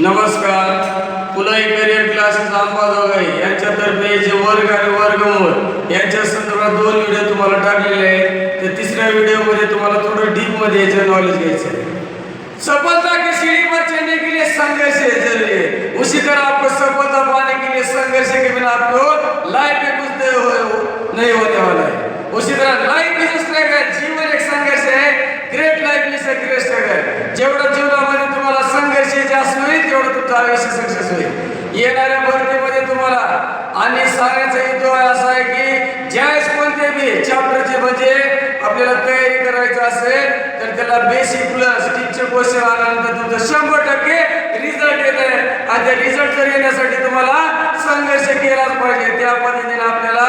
नमस्कार. पुलाई career classes Ambajogai यांच्यातर्फे जे वर्ग आणि वर्गमूळ यांच्या संदर्भात दोन व्हिडिओ तुम्हाला टाकलेले आहेत. तर तिसऱ्या व्हिडिओमध्ये तुम्हाला थोडं डीपमध्ये याचं नॉलेज घ्यायचं आहे. सफलता की सीढ़ी पर चढ़ने के लिए संघर्ष है जरिए उसी तरह आपको सफलता पाने के लिए संघर्ष के बिना आपको लाइफ में कुछ नहीं हो- नहीं होने वाला है. उसी तरह लाइफ इज तुमचं आयुष्य सक्सेस होईल. येणाऱ्या भरतीमध्ये तुम्हाला आणि सांगायचा हेतू असा आहे की ज्यावेळेस कोणते बी चॅप्टरचे म्हणजे आपल्याला तयारी करायचं असेल तर त्याला बेसिक प्लस टीचर क्वेश्चन आल्यानंतर तुमचं शंभर टक्के रिझल्ट येत आहे आणि त्या रिझल्ट जर येण्यासाठी तुम्हाला संघर्ष केलाच पाहिजे. त्या पद्धतीने आपल्याला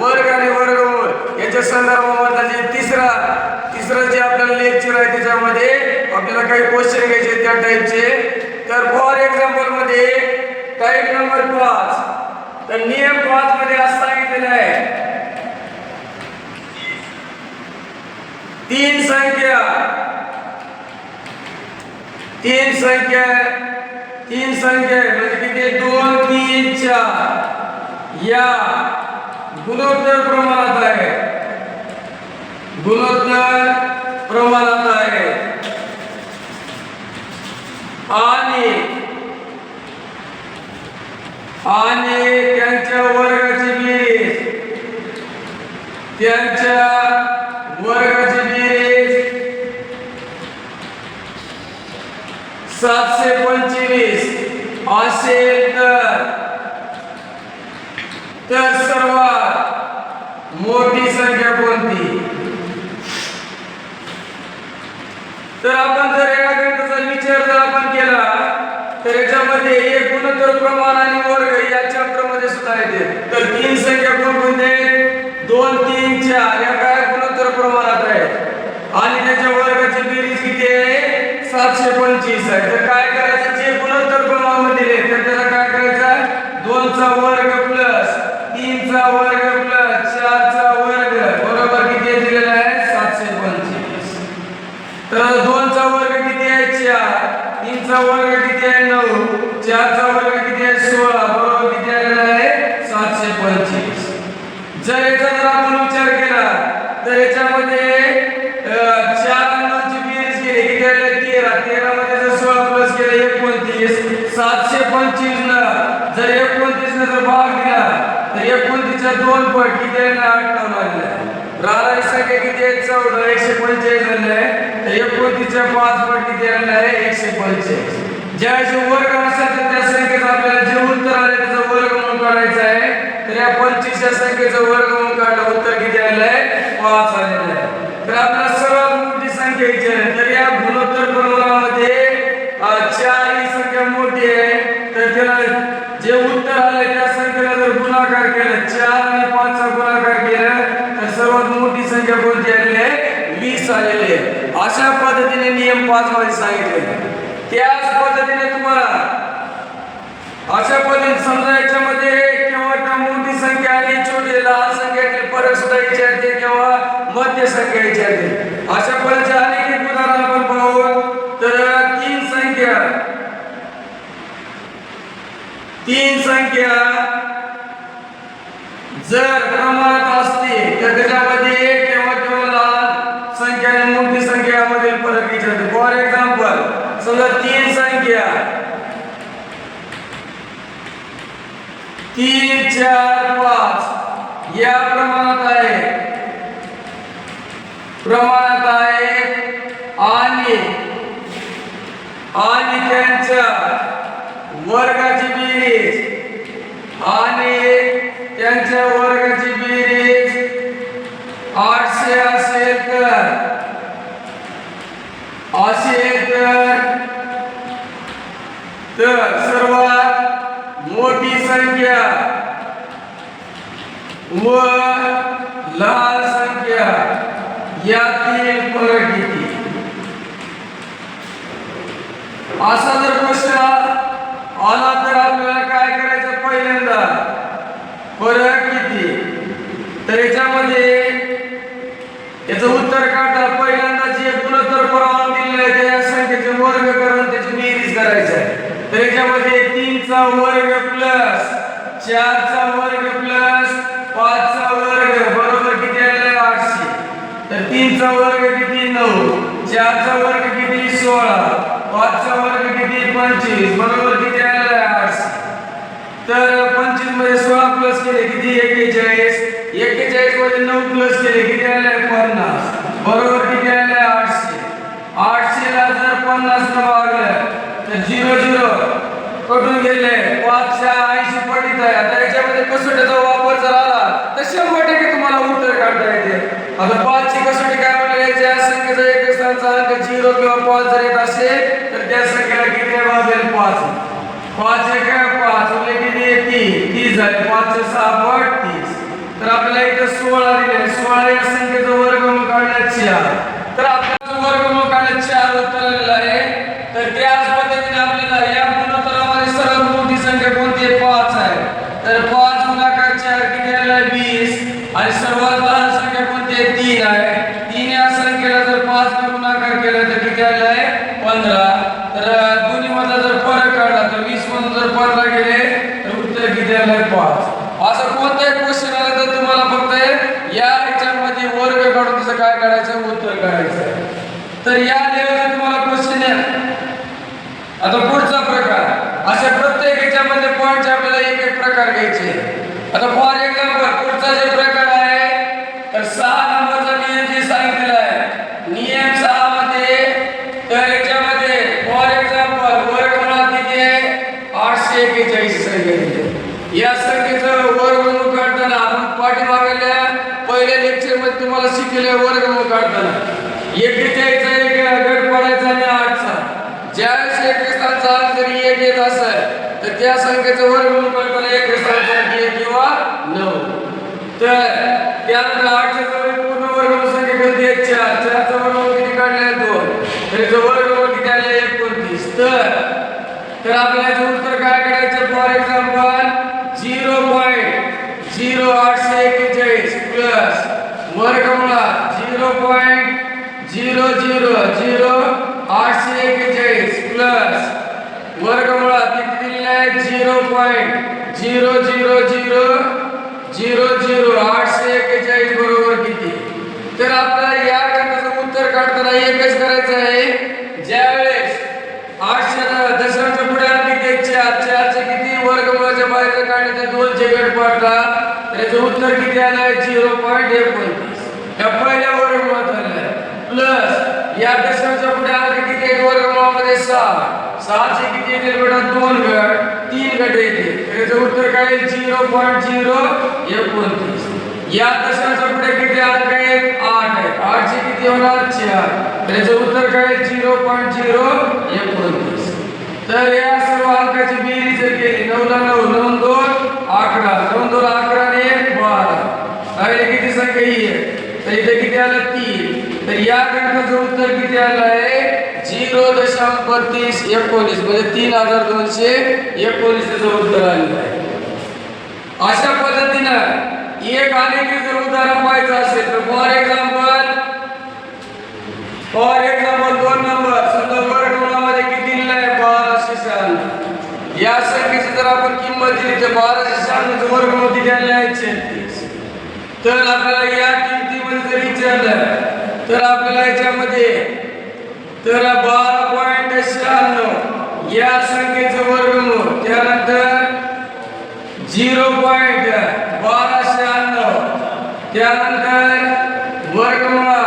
वर्ग आणि वर्गमूळ याच्या संदर्भामधला जे तिसरा तिसरं जे आपल्याला लेक्चर आहे त्याच्यामध्ये आपल्याला काही क्वेश्चन घ्यायचे त्या टाईपचे तर फॉर एक्झाम्पलमध्ये टाईप नंबर पाच. तर नियम पाच मध्ये असं सांगितलेलं आहे. तीन संख्या. तीन संख्या. तीन संख्या म्हणजे किती? दोन तीन चार. या गुणोत्तर प्रमाणात आहे. गुणोत्तर प्रमाणात आहे. आणि आणि त्यांच्या वर्गाची बेरीज. त्यांच्या वर्गाची बेरीज सातशे पंचवीस. असेल तर. तर सर्वात मोठी संख्या कोणती? तर आपण जर या गणिताचा विचार जर आपण केला मध्ये एक गुणोत्तर प्रमाण आणि वर्ग या चॅप्टरमध्ये सुद्धा येते. तर तीन संख्या कोणकोणते? दोन तीन चार. या काय गुणोत्तर प्रमाणात आहे. आणि त्याच्या वर्गाची बेरीज किती आहे? सातशे पंचवीस आहे. तर काय करायचं? जे गुणोत्तर प्रमाणामध्ये दिले तर त्याला काय करायचं? दोनचा वर्ग प्लस तीनचा वर्ग प्लस चारचा वर्ग. बरोबर किती दिलेला आहे? सातशे पंचवीस. तर दोनचा वर्ग किती आहे? चार. तीनचा वर्ग किती आहे? नऊ. चारचा वर्ग किती आहे? सोळा. बरोबर किती आलेला आहे? सातशे पंचवीस. जर याचा जर आपण विचार केला तर याच्यामध्ये अं, चार आणि नऊची बेरीज केली. किती आले? तेरा. तेरा मध्ये जर सोळा प्लस केलं एकोणतीस. सातशे पंचवीस न. जर एकोणतीस न जर भाग दिला तर एकोणतीसच्या दोन पट किती आहे ना अठ्ठावन्न आलेला आहे. राधाची संख्या किती आहे चौदा. एकशे पंचेचाळीस झाले. आहे तर एकोणतीसच्या पाच पट किती आलेलं आहे एकशे पंचेचाळीस. ज्या वर्ग असेल तर त्या संख्येचा आपल्याला जे उत्तर आले त्याचा वर्ग म्हणून काढायचा आहे. तर या पंचवीसच्या संख्येचं वर्ग म्हणून काढलं उत्तर किती आलेलं आहे पाच आलेलं आहे तर आपल्याला सर्वात मोठी संख्या विचारली तर या गुणोत्तर प्रमाणामध्ये अं, चार ही संख्या मोठी आहे तर त्याला जे उत्तर आले त्या संख्येला जर गुणाकार केला चार आणि पाचचा गुणाकार केला तर सर्वात मोठी संख्या कोणती आलेली आहे वीस आलेली आहे अशा पद्धतीने नियम पाच मध्ये सांगितले त्याच पद्धतीने तुम्हाला अशा पद्धतीने समजा याच्यामध्ये केव्हा मोठी संख्या आणि छोटी लहान संख्यातील फरक सुद्धा विचारते किंवा मध्य संख्या विचारते अशा फळाचे अनेक उदाहरण आपण पाहू. तर तीन संख्या. तीन संख्या. जर क्रमांक असते तर त्याच्यामध्ये केव्हा केव्हा लहान संख्या आणि मोठी संख्या यामधील फरक विचारते. फॉर एक्झाम्पल समजा तीन संख्या. तीन चार या प्रमाणात आहे. प्रमाणात आहे आणि आणि त्यांच्या वर्गाची बेरीज. आणि त्यांच्या वर्गाची बेरीज आठशे असेल तर असेल तर तर सर्वात मोठी संख्या व लाल संख्या यातील फरक किती असा जर प्रश्न आला तर आपल्याला काय करायचं पहिल्यांदा? फरक किती तर याच्यामध्ये याचं उत्तर काढता पहिल्यांदा जे गुणोत्तर प्रमाण दिलेलं आहे त्या संख्येचे वर्ग करून त्याची बेरीज करायचं आहे. तर याच्यामध्ये तीनचा वर्ग प्लस चारचा वर्ग प्लस पाचचा वर्ग बरोबर किती आलेला आहे? आठशे तर तीनचा वर्ग किती नऊ? चारचा वर्ग किती सोळा? पाचचा वर्ग किती पंचवीस? बरोबर किती आलेला तर पंचवीसमध्ये सोळा प्लस केले किती? एक्केचाळीस एक्केचाळीसमध्ये नऊ प्लस केले. किती आले पन्नास. बरोबर किती किंवा पाच जर असेल तर त्या संख्येला किती वाजेल पाच पाच एक पाच म्हणजे किती? तीन तीस झाले पाचशे सहा पट तीस तर आपल्याला इथं सोळा दिले सोळा या संख्येचं वर्गमूळ काढण्यात चार तर आपल्याला वर्गमूळ काढण्यात चार उत्तर आलेलं आहे तर त्याच पद्धतीने आपल्याला या गुणोत्तरामध्ये सर्वात मोठी संख्या कोणती आहे पाच आहे तर उत्तर किती असं कोणताही क्वेश्चन आला तर तुम्हाला फक्त या ह्याच्यामध्ये वर्ग काढून त्याचं काय काढायचं उत्तर काढायचं तर या लेवलला तुम्हाला क्वेश्चन आहे आता पुढचा प्रकार. अशा प्रत्येक ह्याच्यामध्ये पॉईंटचे आपल्याला एक एक प्रकार घ्यायचे आता फॉर एक्झाम्पल पुढचा जे प्रकार आहे तर सहा नंबरचा नियम जे सांगितलेला आहे नियम सहा मध्ये तर याच्यामध्ये फॉर एक्झाम्पल वर्गमुळात किती आहे आठशे एक्केचाळीस संख्या दिली आहे. या संख्येचं वर्गमूळ काढताना आपण पाठीमागल्या पहिल्या लेक्चरमध्ये तुम्हाला शिकलेल्या वर्गमूळ काढताना एक्केचाळीसचा एक गट पडायचा आणि आठचा ज्यावेळेस एक स्थानचा अंक जरी एक येत असेल तर त्या संख्येचं वर्गमूळ करताना एक संख्या किंवा नऊ. तर त्यानंतर आठशे जवळ पूर्ण वर्गमूळ संख्या कोणती एक चार. चारचा वर्गमूळ किती काढले? दोन. त्याचं वर्गमूळ किती आले एकोणतीस. तर तर आपल्याला उत्तर काय करायचं for example zero point zero आठशे एक्केचाळीस प्लस वर्गमुळात zero point zero zero zero आठशे एक्केचाळीस प्लस दिलेलं zero point zero zero zero zero zero आठशे एक्केचाळीस बरोबर किती? तर आपल्याला या गटाचं उत्तर काढताना एकच करायचं आहे. ज्यावेळेस आठशे दशांच्या पुढे आणखी ते चार चारचे किती वर्गमुळाच्या बाहेर काढले तर दोनशे गट पडला तर याचं उत्तर किती आलं आहे? झिरो पॉईंट एकोणतीस. या पहिल्या वर्गमुळात आलं आहे. प्लस या दशांच्या पुढे आणखी किती आहेत वर्गमुळामध्ये सहा सहाचे किती येतील बेटा? दोन गट तीन गट येतील तर याचं उत्तर काय झिरो पॉईंट झिरो एकोणतीस या दशांच्या पुढे किती अंक आहेत आठ आहेत आठचे किती होणार चार तर याचं उत्तर काय झिरो पॉईंट झिरो एकोणतीस तर या सर्व अंकाची बेरीज जर केली नऊला नऊ नऊ दोन अकरा नऊ दोन अकरा आणि एक बारा राहिले किती संख्या ही आहे तर इथे किती आलं तीन। तर या गणकाचं उत्तर किती आलं आहे झिरो दशांक बत्तीस एकोणीस म्हणजे तीन हजार दोनशे एकोणीस त्याचं उत्तर आलेलं आहे अशा पद्धतीनं एक अनेक जर उदाहरण पाहायचं असेल तर फॉर एक्झाम्पल फॉर एक्झाम्पल दोन नंबर समजा वर्गमुळामध्ये किती दिलेलं आहे? बाराशे शहाण्णव. या संख्येची जर आपण किंमत दिली तर बाराशे शहाण्णवचं वर्गमूळ किती आहे? छत्तीस. तर आपल्याला या किमतीमध्ये जर विचारलं तर आपल्याला याच्यामध्ये तर बारा पॉईंट शहाण्णव या संख्येचं वर्गमूळ. त्यानंतर झिरो पॉईंट बारा शहाण्णव. त्यानंतर वर्गमुळा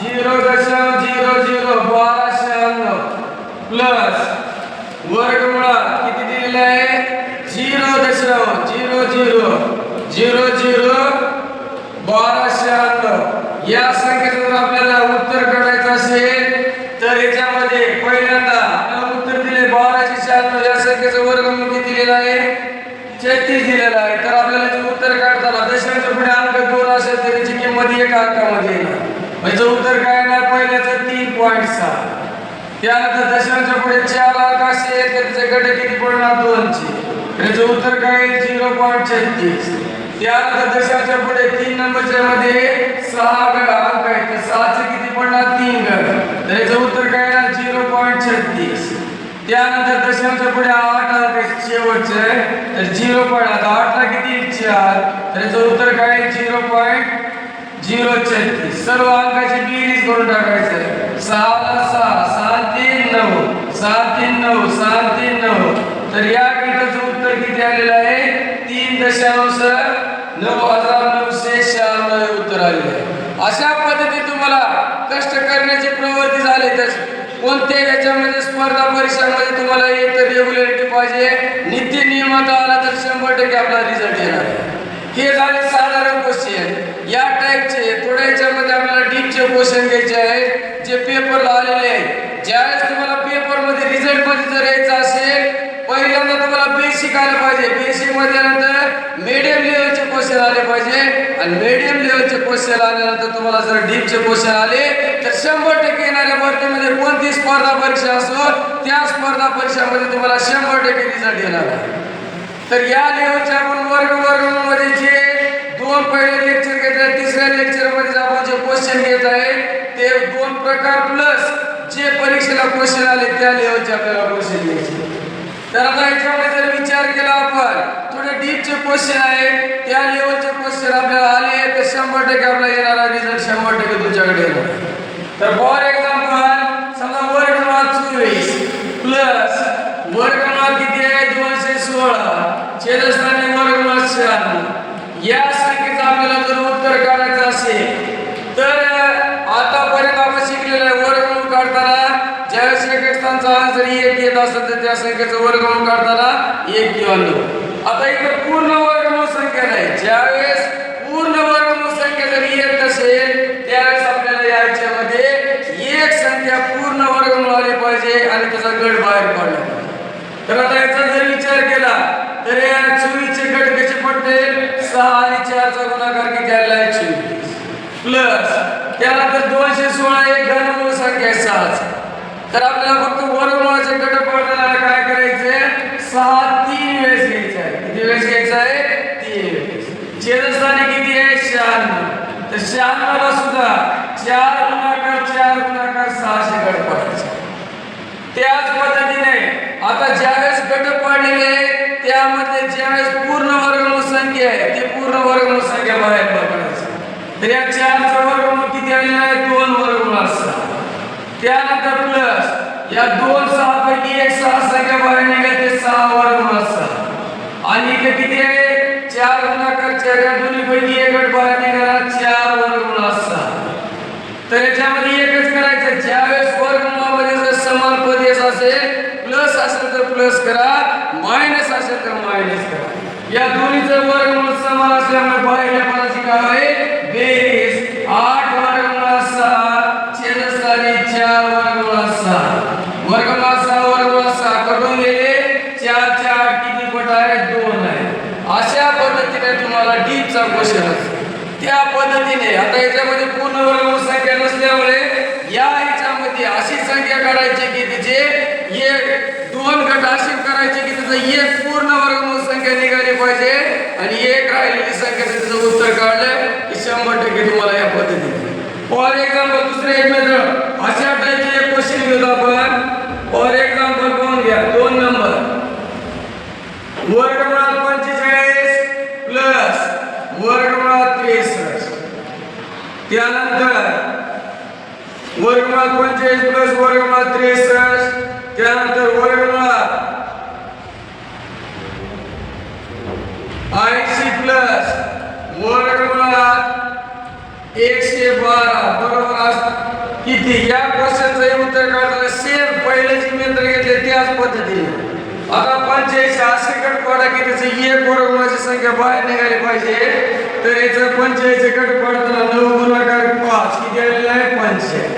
झिरो दशांश झिरो झिरो बारा शहाण्णव प्लस वर्गमुळा किती दिलेलं आहे झिरो दशांश झिरो झिरो झिरो झिरो बारा शहाण्णव या संख्येचं जर आपल्याला उत्तर काढायचं असेल तर याच्यामध्ये पहिल्यांदा आपल्याला उत्तर दिले बाराशे शहाण्णव या संख्येचं वर्गमूळ किती दिलेलं आहे छत्तीस दिलेला आहे तर आपल्याला जे उत्तर काढताना दशांच्या पुढे अंक दोन असेल तर त्याची किंमत एक अंकामध्ये येणार म्हणजे उत्तर काय येणार पहिल्याचं तीन पॉईंट सहा त्यानंतर दशांच्या पुढे चार अंक असे त्याचे गट किती पडणार दोनचे त्याचं उत्तर काय? झिरो पॉईंट छत्तीस. त्यानंतर दशांच्या पुढे तीन नंबरच्या मध्ये सहा ग- अंक आहेत तर सहाचे किती पडणार तीन गट. तर उत्तर काय? येणार झिरो पॉईंट छत्तीस. त्यानंतर दशांच्या पुढे आठ अंक शेवटचे. तर झिरो पॉईंट आता आठला किती? चार. त्याचं उत्तर काय? झिरो पॉईंट झिरो छत्तीस सर्व अंकाची बेरीज करून टाकायचं. सहा सहा सहा तीन नऊ. सहा तीन नऊ सहा तीन नऊ. तर या गटाचं उत्तर किती आलेलं आहे? तीन दशांश नऊ हजार नऊशे शहाण्णव उत्तर आलेलं आहे. अशा पद्धतीने तुम्हाला कष्ट करण्याची प्रवृत्ती झाली तर कोणत्या याच्यामध्ये स्पर्धा परीक्षांमध्ये तुम्हाला एक तर रेग्युलरिटी पाहिजे नित्य नियमात आला तर शंभर टक्के आपला रिझल्ट येणार हे झाले साधारण क्वेश्चन या टाईपचे थोड्या याच्यामध्ये आपल्याला डीपचे क्वेश्चन घ्यायचे आहेत जे पेपरला आलेले आहेत. ज्यावेळेस तुम्हाला पेपरमध्ये रिझल्टमध्ये जर यायचं असेल पहिल्यांदा तुम्हाला बेसिक आलं पाहिजे. बेसिकमध्ये नंतर मीडियम लेवलचे क्वेश्चन आले पाहिजे. आणि मीडियम लेवलचे क्वेश्चन आल्यानंतर तुम्हाला जर डीपचे क्वेश्चन आले तर शंभर टक्के येणाऱ्या भरतीमध्ये कोणती स्पर्धा परीक्षा असो त्या स्पर्धा परीक्षामध्ये तुम्हाला शंभर टक्के रिझल्ट येणार आहे. तर या लेवलच्या आपण वर्ग वर्ग जे दोन पहिले लेक्चर घेतले तिसऱ्या लेक्चरमध्ये आपण जे क्वेश्चन घेत आहे ते दोन प्रकार प्लस जे परीक्षेला क्वेश्चन आले त्या लेवलचे आपल्याला क्वेश्चन घ्यायचे. तर आता याच्यामध्ये जर विचार केला आपण थोडे डीपचे क्वेश्चन आहे त्या लेवलचे क्वेश्चन आपल्याला आले तर शंभर टक्के आपला येणारा रिझल्ट शंभर टक्के तुमच्याकडे येणार. तर फॉर एक्झाम्पल समजा वर्ग चोवीस प्लस वर्गमुळात किती आहे? दोनशे सोळा. छेदस्थानी वर्गमुळात शहाण्णव. या करायचं असेल तर आतापर्यंत आपण शिकलेलं आहे वर्गमूळ काढताना. ज्यावेळेस संख्येचा स्थानचा जर एक येत असेल तर त्या संख्येचं वर्गमूळ काढताना एक किंवा नऊ आता इकडे पूर्ण वर्गमूळ संख्या नाही. ज्यावेळेस पूर्ण वर्गमूळ संख्या जर येत असेल त्यावेळेस आपल्याला याच्यामध्ये एक संख्या पूर्ण वर्गमूळ आली पाहिजे आणि त्याचा गट बाहेर पडला तर आता याचा जर विचार केला तर या चोवीसचे गट कसे पडतील सहा आणि चारचा गुणाकार किती आलेला आहे? चोवीस प्लस त्यानंतर दोनशे सोळा एक घनमूळ संख्या आहे सहाच. तर आपल्याला फक्त वर्गमुळाचे घटक पडताना काय करायचे? सहा तीन वेळेस घ्यायचं आहे किती वेळेस घ्यायचं आहे? तीन वेळेस. छेदस्थानी किती आहे? शहाण्णव. तर शहाण्णवला सुद्धा चार गुणाकार चार गुणाकार सहाशे गट पडायचे त्याच पद्धतीने आता ज्यावेळेस गट पाडलेले आहे त्यामध्ये ज्यावेळेस पूर्ण वर्गमूळ संख्या आहे ती पूर्ण वर्गमूळ संख्या बाहेर पडायची. तर या चारचा वर्गमूळ किती आलेला आहे दोन वर्गमूळ असतात. त्यानंतर प्लस या दोन सहा पैकी एक सहा संख्या बाहेर निघाल्या ते सहा वर्गमूळ असतात. आणि इथे किती आहे? चार गुणाकार चार या दोन्ही पैकी एक गट बाहेर निघाला चार वर्गमूळ असतात. तर याच्यामध्ये एकच करायचं ज्यावेळेस वर्गमूळामध्ये जर समान पद येत असेल प्लस असेल तर प्लस करा मायनस असेल तर मायनस करा या दोन्हीचं वर्गमूळ समान असल्यामुळे पहिल्या पदाची काय आहे. बेरीज आठ वर्गमूळ सहा छेदस्थानी चार वर्गमूळ सहा वर्गमूळ सहा वर्गमूळ सहा कटून गेले चार चार किती पट आहे? दोन आहे. अशा पद्धतीने तुम्हाला डीपचा क्वेश्चन त्या पद्धतीने आता याच्यामध्ये पूर्ण वर्गमूळ संख्या नसल्यामुळे या अशी संख्या काढायची की तिचे एक दोन गट अशी करायचे की तिचं एक पूर्ण वर्गमूळ संख्या निघाली पाहिजे आणि एक राहिलेली संख्या तिचं उत्तर काढलं की शंभर टक्के तुम्हाला या पद्धतीने. फॉर एक्झाम्पल दुसरे एक मेथड. अशा टाईपचे एक क्वेश्चन घेतो आपण. फॉर एक्झाम्पल पाहून घ्या. दोन नंबर वर्गमुळात पंचेचाळीस प्लस वर्गमुळात त्रेसष्ट. त्यानंतर वर्गमुळात पंचेचाळीस प्लस वर्गमुळात त्रेसष्ट त्यानंतर वर्गमुळात ऐंशी प्लस वर्गमुळात एकशे बारा. बरोबर किती? या क्वेश्चनचं उत्तर काढताना सेम पहिले जे मेंत्र घेतले त्याच पद्धतीने. आता पंचेचाळीस असे गट पाडा की त्याचं एक वर्गमुळाची संख्या बाहेर निघाली पाहिजे. तर याचं पंचेचाळीस गट पाडताना नऊ गुणाकार पाच. किती आलेला आहे? पंचेचाळीस.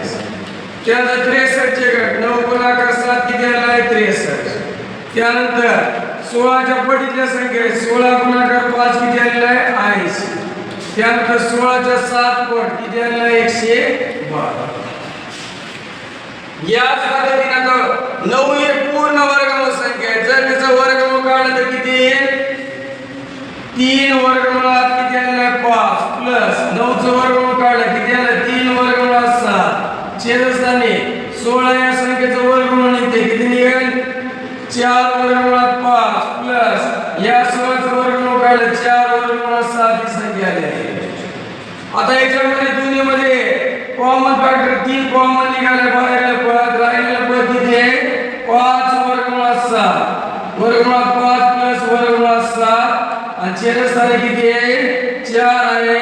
त्यानंतर त्रेसष्टचे गट नऊ गुणाकार सात किती आला आहे त्रेसष्ट. त्यानंतर सोळाच्या पटीतल्या संख्या सोळा गुणाकार पाच किती आलेला आहे ऐंशी. त्यानंतर सोळाच्या सात पट किती आलेला आहे एकशे बारा. याच पद्धतीने आता नऊ एक पूर्ण वर्गमूळ संख्या आहे. जर त्याचा वर्गमूळ काढलं तर किती येईल? तीन वर्गमुळात किती आलेला आहे? पाच. प्लस नऊचं वर्गमूळ काढलं किती आलं तीन वर्गमुळात सात छेदस्थानी सोळा या संख्येचं वर्गमूळ निघते किती निघेल वर्गमुळात पाच प्लस या सोळाचं वर्गमूळ चार वर्गमुळात सात ही संख्या आली आहे आता याच्यामध्ये दोन्हीमध्ये कॉमन फॅक्टर तीन कॉमन निघाले बाहेर पद राहिलेलं पद किती आहे. पाच वर्गमुळात सात वर्गमुळात पाच प्लस वर्गमुळात सात आणि छेदस्थानी किती आहे चार आहे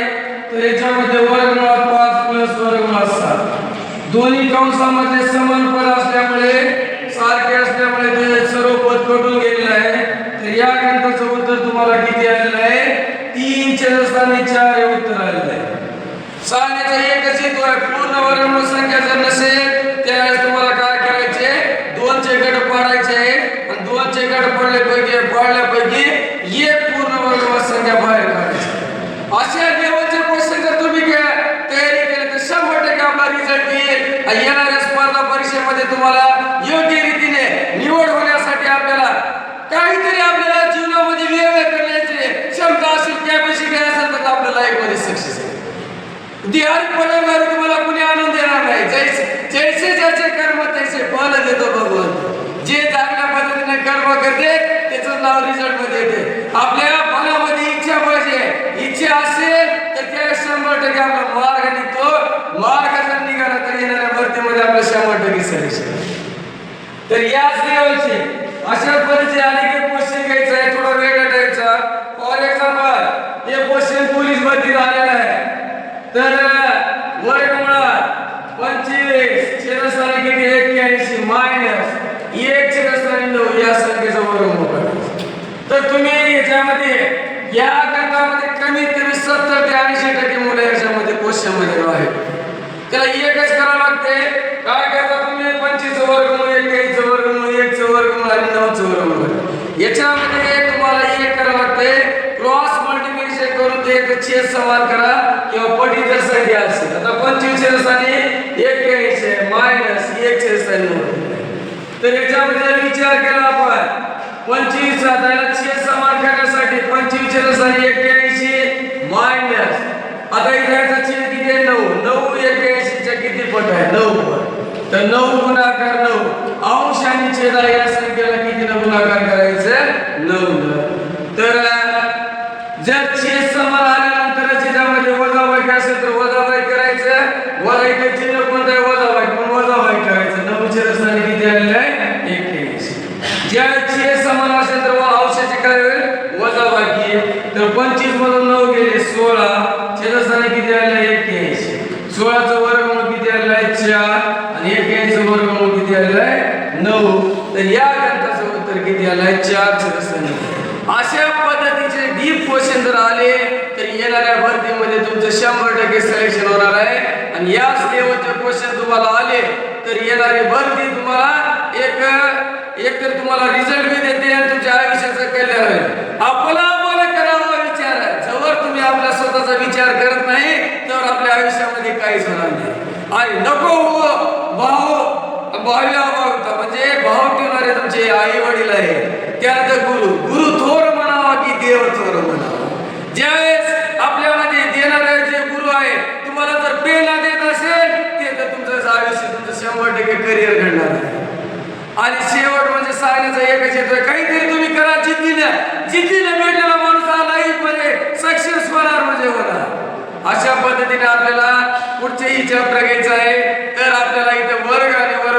तर याच्यामध्ये वर्गमुळात पाच प्लस वर्गमुळात सात दोन्ही कंसामध्ये समान पद असल्यामुळे सारखे असल्यामुळे ते सर्व पद कटून गेलेलं आहे तर या गणिताचं उत्तर तुम्हाला किती आलेलं आहे तीन छेदस्थानी चार हे उत्तर आलेलं आहे सांगण्याचा एकच हेतू आहे पूर्ण वर्गमूळ संख्या जर नसेल त्यावेळेस तुम्हाला काय करायचे? दोनचे गट पाडायचे. आणि दोनचे गट पडल्यापैकी पाडल्यापैकी एक पूर्ण वर्गमूळ संख्या बाहेर काढायची अशा लेवलचे क्वेश्चन जर तुम्ही काय तयारी केली तर शंभर टक्के आपला रिझल्ट येईल आणि येणाऱ्या स्पर्धा परीक्षेमध्ये तुम्हाला योग्य रीतीने निवड होण्यासाठी आपल्याला काहीतरी आपल्याला जीवनामध्ये वेगळे करण्याचे क्षमता असेल कॅपॅसिटी असेल तर आपल्या लाईफमध्ये सक्सेस आहे दिहारी पलंगावर तुम्हाला कुणी आणून देणार नाही जैसे जैसे ज्याचे कर्म तैसे फल देतो भगवंत जे चांगल्या पद्धतीने कर्म करते त्याचं नाव रिझल्टमध्ये येते आपल्या मनामध्ये इच्छा पाहिजे इच्छा असेल तर त्या शंभर टक्के आपला मार्ग निघतो मार्ग जर निघाला तर येणाऱ्या भरतीमध्ये आपलं शंभर टक्के सिलेक्शन तर याच लेवलचे अशा परीचे अनेक क्वेश्चन घ्यायचा आहे थोडा वेगळा द्यायचा फॉर एक्झाम्पल हे क्वेश्चन पोलीस भरतीत आलेला आहे. तर वर्गमुळात पंचवीस छेदस्थानी किती? एक्क्याऐंशी मायनस एक छेदस्थानी नऊ या संख्येचा वर्गमूळ करायचा. तर तुम्ही याच्यामध्ये या गटामध्ये कमीत कमी सत्तर ते ऐंशी टक्के मुलं याच्यामध्ये क्वेश्चनमध्ये आहेत त्याला एकच करावं लागते काय करता तुम्ही पंचवीस वर्गमूळ एक्क्याऐंशी वर्गमूळ एक वर्गमूळ आणि याच्यामध्ये तुम्हाला हे करावं लागतंय क्रॉस मल्टिप्लिकेशन करून ते एक छेद समान करा किंवा पटी जर संख्या असेल. आता पंचवीस छेदस्थानी एक्क्याऐंशी मायनस एक छेदस्थानी तर याच्यामध्ये विचार केला आपण पंचवीस त्याला छेद समान करण्यासाठी पंचवीस छेदस्थानी एक्क्याऐंशी मायनस आता इथे याचा छेद किती आहे? नऊ. नऊ एक्क्याऐंशीच्या किती पट आहे? नऊ पट. तर नऊ गुणाकार नऊ. अंश आणि छेदा या संख्येला किती गुणाकार करायचं? नऊ. न तर जर छेद समान आल्यानंतर छेदामध्ये वजाबाकी असेल तर वजाबाकी करायचं वजा इथे चिन्ह कोणतं आहे वजाबाकी म्हणून वजाबाकी करायचं नऊ छेदस्थानी किती आलेलं आहे एक्क्याऐंशी ज्या छेद समान असेल तर अंशाचे काय होईल वजाबाकी तर पंचवीस मधून नऊ गेले सोळा छेदस्थानी किती आलेलं आहे एक्क्याऐंशी सोळाचं वर्गमूळ किती आलेलं आहे चार आणि एक्क्याऐंशी वर्गमूळ किती आलेलं आहे नऊ तर या ग्रंथाचं उत्तर किती आलाय चार सदस्य अशा पद्धतीचे डीप क्वेश्चन जर आले तर येणाऱ्या भरतीमध्ये तुमचं शंभर टक्के सिलेक्शन होणार आहे. आणि याच लेवलचे क्वेश्चन तुम्हाला आले तर येणारी भरती तुम्हाला एक एक तर तुम्हाला रिझल्ट बी देते आणि तुमच्या आयुष्याचं कल्याण होईल. आपला आपला करावा विचार आहे. जवळ तुम्ही आपला स्वतःचा विचार करत नाही तर आपल्या आयुष्यामध्ये काहीच होणार नाही. आणि नको हो भाऊ भावी म्हणजे भाव ठेवणारे तुमचे आई वडील आहे. त्यानंतर गुरु. गुरु थोर म्हणावा की देव थोर म्हणावा. ज्यावेळेस आपल्यामध्ये देणारे जे गुरु आहे तुम्हाला जर प्रेरणा देत असेल ते तर तुमचं आयुष्य तुमचं शंभर टक्के करिअर घडणार आहे. आणि शेवट म्हणजे सांगण्याचा एकच येतोय काहीतरी तुम्ही करा जिद्दीने जिद्दीने भेटलेला माणूस हा लाईफमध्ये सक्सेस होणार म्हणजे होणार. अशा पद्धतीने आपल्याला पुढचेही चॅप्टर घ्यायचं आहे. तर आपल्याला इथे वर्ग आणि वर्ग